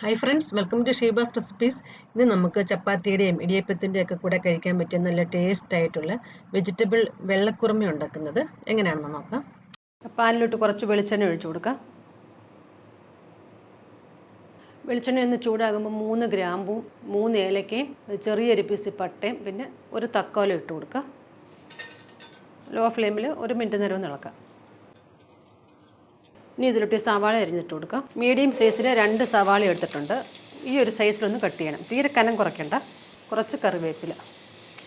Hi friends welcome to Sheeba's recipes ഇന്ന് നമുക്ക് ചപ്പാത്തിയുടെയും ഇടിയപ്പത്തിന്റെ ഒക്കെ കൂടെ കഴിക്കാൻ പറ്റിയ നല്ല ടേസ്റ്റ് ആയിട്ടുള്ള വെജിറ്റബിൾ വെള്ളക്കുറുമ ഉണ്ടാക്കുന്നത് എങ്ങനെയാണെന്ന് നോക്കാം. പാലിലോട്ട് കുറച്ച് വെളിച്ചെണ്ണ ഒഴിച്ചു കൊടുക്കാം. വെളിച്ചെണ്ണ ഒന്ന് ചൂടാകുമ്പോൾ മൂന്ന് ഗ്രാമ്പും മൂന്ന് ഏലക്കയും ചെറിയൊരു പീസ് പട്ടയും പിന്നെ ഒരു തക്കോലം ഇട്ട് കൊടുക്കുക ലോ ഫ്ലെയിമിൽ ഒരു മിനിറ്റ് നേരം ഒന്ന് ഇളക്കാം. ഇനി ഇതിലൊട്ടി സവാള അരിഞ്ഞിട്ട് കൊടുക്കാം. മീഡിയം സൈസിൽ രണ്ട് സവാള എടുത്തിട്ടുണ്ട്. ഈ ഒരു സൈസിലൊന്ന് കട്ട് ചെയ്യണം. തീരെ കനം കുറയ്ക്കണ്ട. കുറച്ച് കറിവേപ്പില.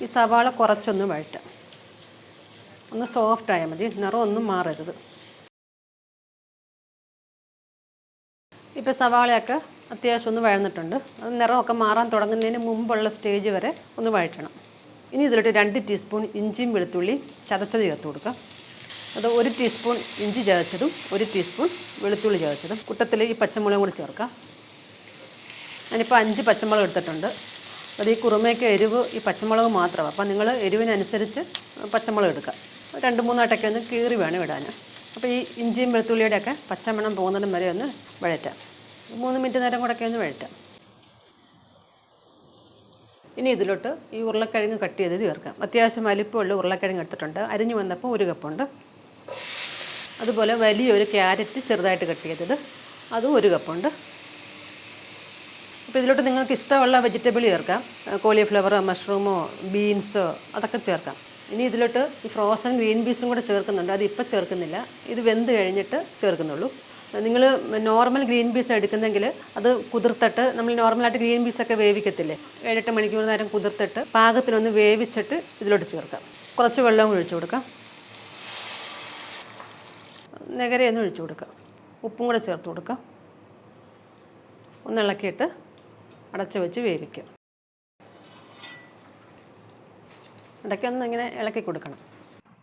ഈ സവാള കുറച്ചൊന്ന് വഴറ്റ. ഒന്ന് സോഫ്റ്റ് ആയാൽ മതി. നിറം ഒന്നും മാറരുത്. ഇപ്പോൾ സവാളയൊക്കെ അത്യാവശ്യം ഒന്ന് വഴന്നിട്ടുണ്ട്. അത് നിറമൊക്കെ മാറാൻ തുടങ്ങുന്നതിന് മുമ്പുള്ള സ്റ്റേജ് വരെ ഒന്ന് വഴറ്റണം. ഇനി ഇതിലോട്ട് രണ്ട് ടീസ്പൂൺ ഇഞ്ചിയും വെളുത്തുള്ളി ചതച്ചത് ചേർത്ത് കൊടുക്കാം. അത് ഒരു ടീസ്പൂൺ ഇഞ്ചി ചതച്ചതും ഒരു ടീസ്പൂൺ വെളുത്തുള്ളി ചതച്ചതും കുട്ടത്തിൽ ഈ പച്ചമുളകും കൂടി ചേർക്കാം. ഞാനിപ്പോൾ അഞ്ച് പച്ചമുളക് എടുത്തിട്ടുണ്ട്. അത് ഈ കുറുമയ്ക്ക് എരിവ് ഈ പച്ചമുളക് മാത്രമാണ് അപ്പം നിങ്ങൾ എരിവിനനുസരിച്ച് പച്ചമുളക് എടുക്കുക. രണ്ട് മൂന്നായിട്ടൊക്കെ ഒന്ന് കീറി വേണം ഇടാൻ. അപ്പോൾ ഈ ഇഞ്ചിയും വെളുത്തുള്ളിയുടെയൊക്കെ പച്ചമണം പോകുന്നതിനും വരെ ഒന്ന് വഴറ്റാം. മൂന്ന് മിനിറ്റ് നേരം കൂടെയൊക്കെ ഒന്ന് വഴറ്റാം. ഇനി ഇതിലോട്ട് ഈ ഉരുളക്കിഴങ്ങ് കട്ട് ചെയ്ത് ചേർക്കാം. അത്യാവശ്യം വലിപ്പമുള്ള ഉരുളക്കിഴങ്ങ് എടുത്തിട്ടുണ്ട്. അരിഞ്ഞു വന്നപ്പോൾ ഒരു കപ്പുണ്ട് അതുപോലെ വലിയൊരു ക്യാരറ്റ് ചെറുതായിട്ട് കട്ട് ചെയ്തത്. അതും ഒരു കപ്പുണ്ട്. അപ്പോൾ ഇതിലോട്ട് നിങ്ങൾക്ക് ഇഷ്ടമുള്ള വെജിറ്റബിൾ ചേർക്കാം. കോളിഫ്ലവറോ മഷ്റൂമോ ബീൻസോ അതൊക്കെ ചേർക്കാം. ഇനി ഇതിലോട്ട് ഈ ഫ്രോസൺ ഗ്രീൻ പീസും കൂടെ ചേർക്കുന്നുണ്ട്. അത് ഇപ്പോൾ ചേർക്കുന്നില്ല. ഇത് വെന്ത് കഴിഞ്ഞിട്ട് ചേർക്കുന്നുള്ളൂ. നിങ്ങൾ നോർമൽ ഗ്രീൻ പീസ് എടുക്കുന്നെങ്കിൽ അത് കുതിർത്തിട്ട് നമ്മൾ നോർമലായിട്ട് ഗ്രീൻ പീസൊക്കെ വേവിക്കത്തില്ലേ? ഏഴെട്ട് മണിക്കൂർ നേരം കുതിർത്തിട്ട് പാകത്തിനൊന്ന് വേവിച്ചിട്ട് ഇതിലോട്ട് ചേർക്കാം. കുറച്ച് വെള്ളം ഒഴിച്ചു കൊടുക്കാം. നെഗരയൊന്ന് ഒഴിച്ചു കൊടുക്കുക. ഉപ്പും കൂടെ ചേർത്ത് കൊടുക്കുക. ഒന്നിളക്കിയിട്ട് അടച്ചു വെച്ച് വേവിക്കുക. ഇടയ്ക്കൊന്ന് ഇങ്ങനെ ഇളക്കി കൊടുക്കണം.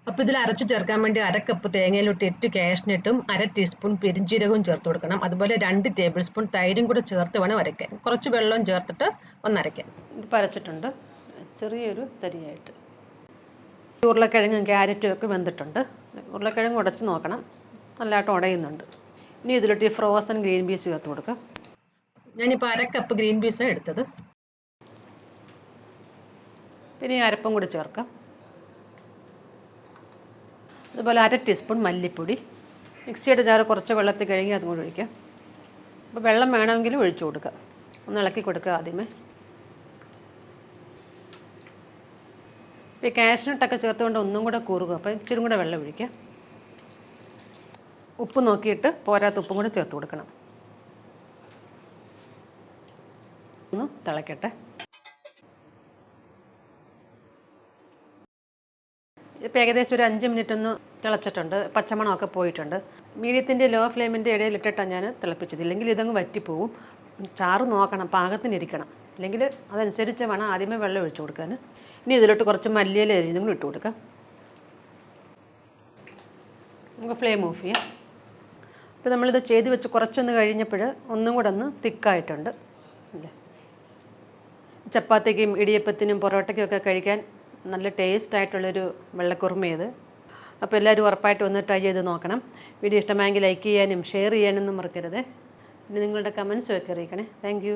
അപ്പോൾ ഇതിൽ അരച്ച് ചേർക്കാൻ വേണ്ടി അര കപ്പ് തേങ്ങയിലോട്ട് എട്ട് കാഷ്നട്ടും അര ടീസ്പൂൺ പെരിഞ്ജീരകവും ചേർത്ത് കൊടുക്കണം. അതുപോലെ രണ്ട് ടേബിൾ സ്പൂൺ തൈരും കൂടെ ചേർത്ത് വേണം അരയ്ക്കാൻ. കുറച്ച് വെള്ളവും ചേർത്തിട്ട് ഒന്ന് അരയ്ക്കാൻ. ഇത് പരച്ചിട്ടുണ്ട്. ചെറിയൊരു തരിയായിട്ട്. ഉരുളക്കിഴങ്ങും ക്യാരറ്റും ഒക്കെ വെന്തിട്ടുണ്ട്. ഉരുളക്കിഴങ്ങ് ഉടച്ച് നോക്കണം. നല്ലതായിട്ട് ഉടയുന്നുണ്ട്. ഇനി ഇതിലോട്ട് ഈ ഫ്രോസൺ ഗ്രീൻ പീസ് ചേർത്ത് കൊടുക്കാം. ഞാനിപ്പോൾ അര കപ്പ് ഗ്രീൻ പീസാണ് എടുത്തത്. പിന്നെ ഈ അരപ്പും കൂടി ചേർക്കാം. അതുപോലെ അര ടീസ്പൂൺ മല്ലിപ്പൊടി. മിക്സിയുടെ ജാറ് കുറച്ച് വെള്ളത്തിൽ കഴുകി അതും കൂടി ഒഴിക്കാം. അപ്പോൾ വെള്ളം വേണമെങ്കിൽ ഒഴിച്ചു കൊടുക്കുക ഒന്ന് ഇളക്കി കൊടുക്കുക ആദ്യമേ. ഇപ്പോൾ ഈ കാഷ്നട്ടൊക്കെ ചേർത്തുകൊണ്ട് ഒന്നും കൂടെ കൂറുക. അപ്പോൾ ഇച്ചിരി കൂടെ വെള്ളം ഒഴിക്കുക ഉപ്പ് നോക്കിയിട്ട് പോരാത്ത ഉപ്പും കൂടെ ചേർത്ത് കൊടുക്കണം. ഒന്ന് തിളക്കട്ടെ. ഇപ്പോൾ ഏകദേശം ഒരു അഞ്ച് മിനിറ്റ് ഒന്ന് തിളച്ചിട്ടുണ്ട്. പച്ചമണമൊക്കെ പോയിട്ടുണ്ട്. മീഡിയത്തിന്റെ ലോ ഫ്ലെയിമിന്റെ ഇടയിലിട്ടിട്ടാണ് ഞാൻ തിളപ്പിച്ചത്. ഇല്ലെങ്കിൽ ഇതങ്ങ് വറ്റിപ്പോവും. ചാറ് നോക്കണം പാകത്തിനിരിക്കണം അല്ലെങ്കിൽ അതനുസരിച്ച് വേണം ആദ്യമേ വെള്ളം ഒഴിച്ചു കൊടുക്കാൻ. ഇനി ഇതിലോട്ട് കുറച്ച് മല്ലിയില അരിഞ്ഞതും കൂടി ഇട്ട് കൊടുക്കാം. നമുക്ക് ഫ്ലെയിം ഓഫ് ചെയ്യാം. അപ്പോൾ നമ്മളിത് ചെയ്ത് വെച്ച് കുറച്ചൊന്ന് കഴിഞ്ഞപ്പോൾ ഒന്നും കൂടെ ഒന്ന് തിക്കായിട്ടുണ്ട്. അല്ലേ? ചപ്പാത്തിക്കും ഇടിയപ്പത്തിനും പൊറോട്ടയ്ക്കും ഒക്കെ കഴിക്കാൻ നല്ല ടേസ്റ്റ് ആയിട്ടുള്ളൊരു വെള്ളക്കുറുമ ഇത്. അപ്പോൾ എല്ലാവരും ഉറപ്പായിട്ട് ഒന്ന് ട്രൈ ചെയ്ത് നോക്കണം. വീഡിയോ ഇഷ്ടമായെങ്കിൽ ലൈക്ക് ചെയ്യാനും ഷെയർ ചെയ്യാനും മറക്കരുത്. പിന്നെ നിങ്ങളുടെ കമൻസും ഒക്കെ അറിയിക്കണേ. താങ്ക്